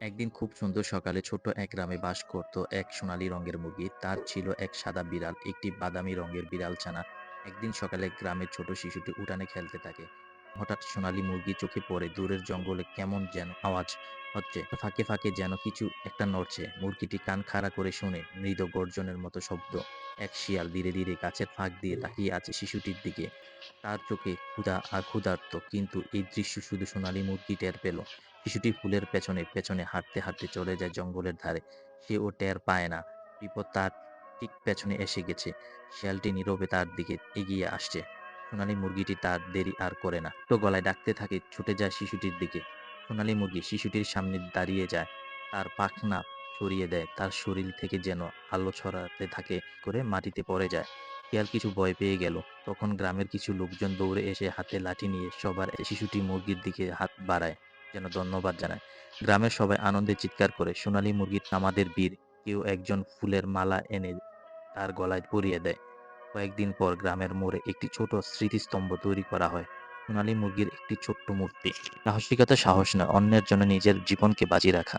একদিন খুব সুন্দর সকালে ছোট্ট এক গ্রামে বাস করত এক সোনালী রঙের মুরগি। তার ছিল এক সাদা বিড়াল, একটি বাদামি রঙের বিড়াল ছানা। একদিন সকালে গ্রামের ছোট শিশুটি উঠানে খেলতে থাকে। হঠাৎ সোনালী মুরগি চোখে পড়ে, দূরের জঙ্গলে কেমন যেন আওয়াজ হচ্ছে, ফাঁকে ফাঁকে যেন কিছু একটা নড়ছে। মুরগিটি কান খাড়া করে শুনে মৃদু গর্জনের মতো শব্দ। এক শিয়াল ধীরে ধীরে গাছের ফাঁক দিয়ে তাকিয়ে আছে শিশুটির দিকে। তার চোখে ক্ষুধা আর ক্ষুধার্ত। কিন্তু এই দৃশ্য শুধু সোনালী মুরগি টের পেল। শিশুটি ফুলের পেছনে পেছনে হাঁটতে হাঁটতে চলে যায় জঙ্গলের ধারে। সে ও টের পায় না। বিপদ তার ঠিক পেছনে এসে গেছে। শিয়ালটি নীরবে তার দিকে এগিয়ে আসছে। সোনালী মুরগিটি তার দেরি আর করে না। তো গলায় ডাকতে থাকে, ছুটে যায় শিশুটির দিকে। সোনালী মুরগি শিশুটির সামনে দাঁড়িয়ে যায়। তার পাখনা ছড়িয়ে দেয়। তার শরীর থেকে যেন আলো ছড়াতে থাকে, করে মাটিতে পড়ে যায়। শিয়াল কিছু ভয় পেয়ে গেল। তখন গ্রামের কিছু লোকজন দৌড়ে এসে হাতে লাঠি নিয়ে সবার শিশুটি মুরগির দিকে হাত বাড়ায়, যেন ধন্যবাদ জানায়। গ্রামের সবাই আনন্দে চিৎকার করে, সোনালী মুরগির আমাদের বীর, কেউ একজন ফুলের মালা এনে তার গলায় পরিয়ে দেয়। কয়েকদিন পর গ্রামের মোড়ে একটি ছোট স্মৃতিস্তম্ভ তৈরি করা হয়, সোনালী মুরগির একটি ছোট্ট মূর্তি। সাহসিকতা সাহস নয়, অন্যের জন্য নিজের জীবনকে বাজি রাখা।